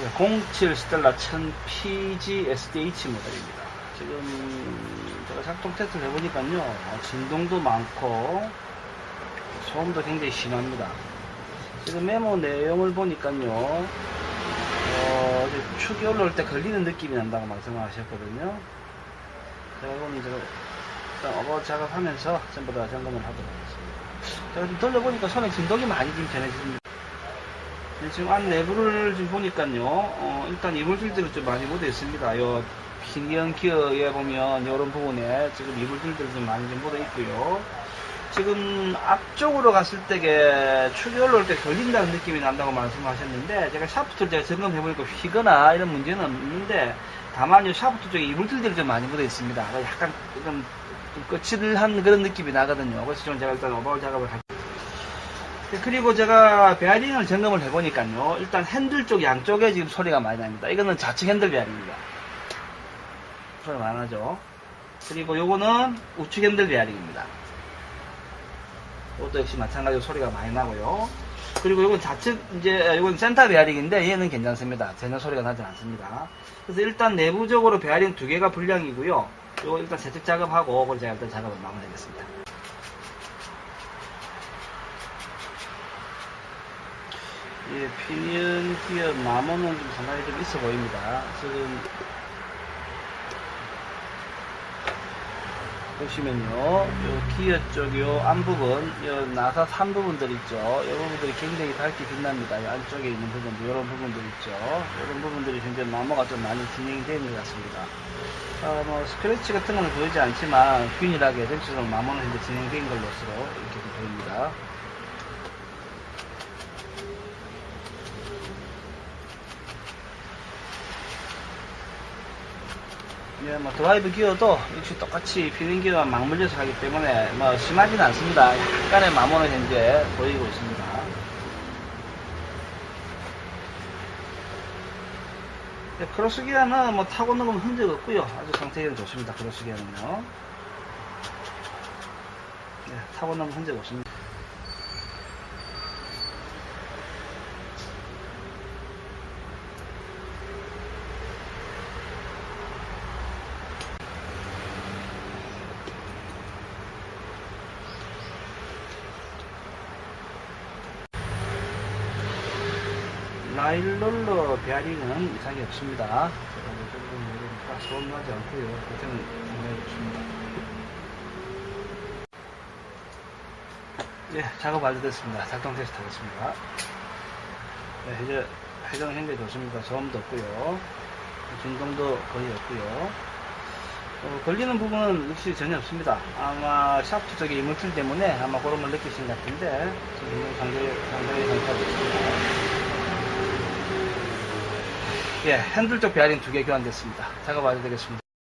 07 스텔라 1000 PG-SDH 모델입니다. 지금 제가 작동 테스트를 해보니까요, 어, 진동도 많고 소음도 굉장히 심합니다. 지금 메모 내용을 보니까요, 어, 축이 올라올 때 걸리는 느낌이 난다고 말씀을 하셨거든요. 제가 그럼 이제 일단 어버 작업하면서 전부 다 점검을 하도록 하겠습니다. 제가 좀 돌려보니까 손에 진동이 많이 좀 변해집니다. 네, 지금 안 내부를 좀 보니까요, 어, 일단 이물질들이 좀 많이 묻어 있습니다. 요 피니언 기어에 보면 이런 부분에 지금 이물질들이 좀 많이 좀 묻어 있고요. 지금 앞쪽으로 갔을 때게 축이 올라올 때 걸린다는 느낌이 난다고 말씀하셨는데 제가 샤프트를 제가 점검해보니까 휘거나 이런 문제는 없는데 다만 이 샤프트 쪽에 이물질들이 좀 많이 묻어 있습니다. 약간 좀, 좀 거칠한 그런 느낌이 나거든요. 그래서 좀 제가 일단 오버홀 작업을 할 네, 그리고 제가 베어링을 점검을 해보니까요. 일단 핸들 쪽 양쪽에 지금 소리가 많이 납니다. 이거는 좌측 핸들 베어링입니다. 소리가 많이 나죠. 그리고 요거는 우측 핸들 베어링입니다. 이것도 역시 마찬가지로 소리가 많이 나고요. 그리고 이건 좌측, 이제, 이건 센터 베어링인데 얘는 괜찮습니다. 전혀 소리가 나지 않습니다. 그래서 일단 내부적으로 베어링 두 개가 불량이고요. 이거 일단 세척 작업하고, 그걸 제가 일단 작업을 마무리하겠습니다. 예, 피니언 기어 나무는 좀 상당히 좀 있어 보입니다. 지금 보시면요, 요 기어 쪽요 앞부분, 요 나사 3 부분들 있죠. 요 부분들이 굉장히 밝게 빛납니다. 이 안쪽에 있는 부분들, 요런 부분들 있죠. 요런 부분들이 현재 나무가 좀 많이 진행이 되는 것 같습니다. 어, 뭐, 스크래치 같은 건 보이지 않지만, 균일하게 전체적으로 나무는 현재 진행된 걸로서 이렇게 좀 보입니다. 예, 뭐 드라이브 기어도 역시 똑같이 피닝 기어와 맞물려서 하기 때문에 뭐 심하지는 않습니다. 약간의 마모는 현재 보이고 있습니다. 예, 크로스 기어는 뭐 타고 있는 건 흔적 없고요. 아주 상태는 좋습니다. 크로스 기어는요. 예, 타고 건 흔적 없습니다. 라일롤러 베어링은 이상이 없습니다. 제가 뭐 조금 모르니까 소음 나지 않고요. 고생은 상당히 좋습니다. 예, 작업 완료됐습니다. 작동 테스트 하겠습니다. 네, 이제 회전 굉장히 좋습니다. 소음도 없고요. 진동도 거의 없고요. 어, 걸리는 부분은 역시 전혀 없습니다. 아마 샤프트 쪽에 이물질 때문에 아마 그런 걸 느끼신 것 같은데 지금 상당히 상당히 상태가 좋습니다. 예, 핸들 쪽 베어링 두 개 교환됐습니다. 작업 완료되겠습니다.